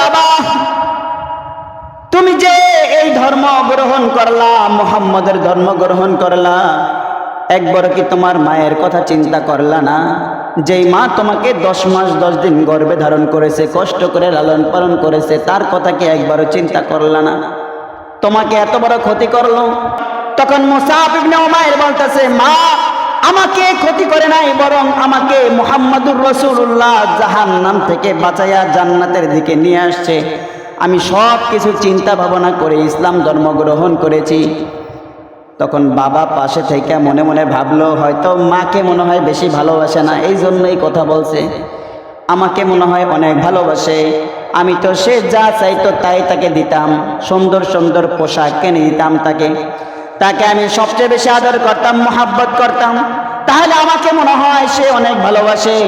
বাবা, তুমি যে এই ধর্ম গ্রহণ করলা, মুহাম্মদের ধর্ম গ্রহণ করলা, একবার কি তোমার মায়ের কথা চিন্তা করলা না? যেই মা তোমাকে দশ মাস, দশ দিন গর্ভে ধারণ করেছে, কষ্ট করে লালন পালন করেছে, তার কথা কি একবারও চিন্তা করলা না? তোমাকে এত বড় ক্ষতি করল? তখন মুসাফ ইবনে উমাইর বলতেছে, মা আমাকে ক্ষতি করে নাই, বরং আমাকে মুহাম্মাদুর রসুল্লাহ জাহান নাম থেকে বাঁচাইয়া জান্নাতের দিকে নিয়ে আসছে। আমি সব কিছু চিন্তা ভাবনা করে ইসলাম ধর্ম গ্রহণ করেছি। তখন বাবা পাশে থেকে মনে মনে ভাবলো, হয়তো মাকে মনে হয় বেশি ভালোবাসে না, এই জন্যই কথা বলছে। আমাকে মনে হয় অনেক ভালোবাসে। আমি তো সে যা চাইতো তাই তাকে দিতাম। সুন্দর সুন্দর পোশাক কিনে দিতাম তাকে। তাকে আমি সবচেয়ে বেশি আদর করতাম, মোহাব্বত করতাম। তাহলে আমাকে মনে হয় সে অনেক ভালোবাসে।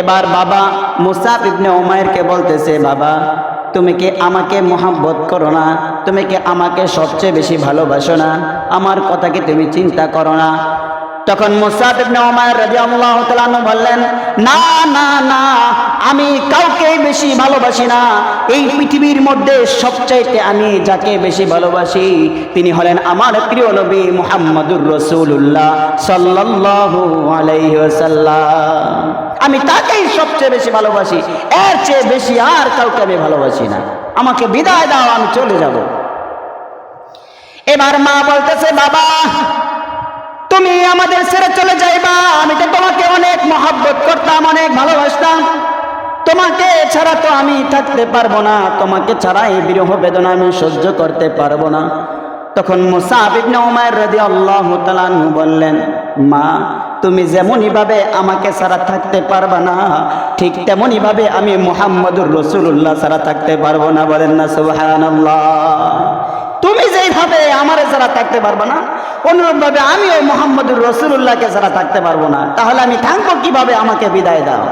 এবার বাবা মুসাফ ইবনে ওমায়েরকে বলতেছে, বাবা, তুমি কি আমাকে মোহাব্বত করো না? তুমি কি আমাকে সবচেয়ে বেশি ভালোবাসো না? আমার কথা কি তুমি চিন্তা করো না? তখন মুসাফ ইবনে ওমর রাদিয়াল্লাহু তাআলা বললেন, না না না বেশি ভালোবাসি না। এই পৃথিবীর মধ্যে সবচাইতে আমি যাকে বেশি ভালোবাসি, তিনি হলেন আমার প্রিয় নবী মুহাম্মদুর রাসূলুল্লাহ সাল্লাল্লাহু আলাইহি ওয়াসাল্লাম। আমি তাকেই সবচেয়ে বেশি ভালোবাসি। এর চেয়ে বেশি আর কাউকে আমি ভালোবাসি না। আমাকে বিদায় দাও, আমি চলে যাব। এবার মা বলতেছে, বাবা, তুমি আমাদের ছেড়ে চলে যাইবা। আমি তো তোমাকে অনেক মহাব্বত করতাম, অনেক ভালোবাসতাম। তোমাকে ছাড়া তো আমি থাকতে পারব না। তোমাকে ছাড়া এই বিরহ বেদনা আমি সহ্য করতে পারব না। তখন তাআলা আনহু বললেন, মা, তুমি যেমনই ভাবে আমাকে ছাড়া থাকতে পারবা না, ঠিক তেমনই ভাবে আমি মুহাম্মদুর রাসূলুল্লাহ ছাড়া থাকতে পারব না। বলেন না, সুবহানাল্লাহ। তুমি যেইভাবে আমার ছাড়া থাকতে পারব না, অনুরূপভাবে আমিও মোহাম্মদুর রসুল্লাহকে ছাড়া থাকতে পারব না। তাহলে আমি থাকব কীভাবে? আমাকে বিদায় দাও।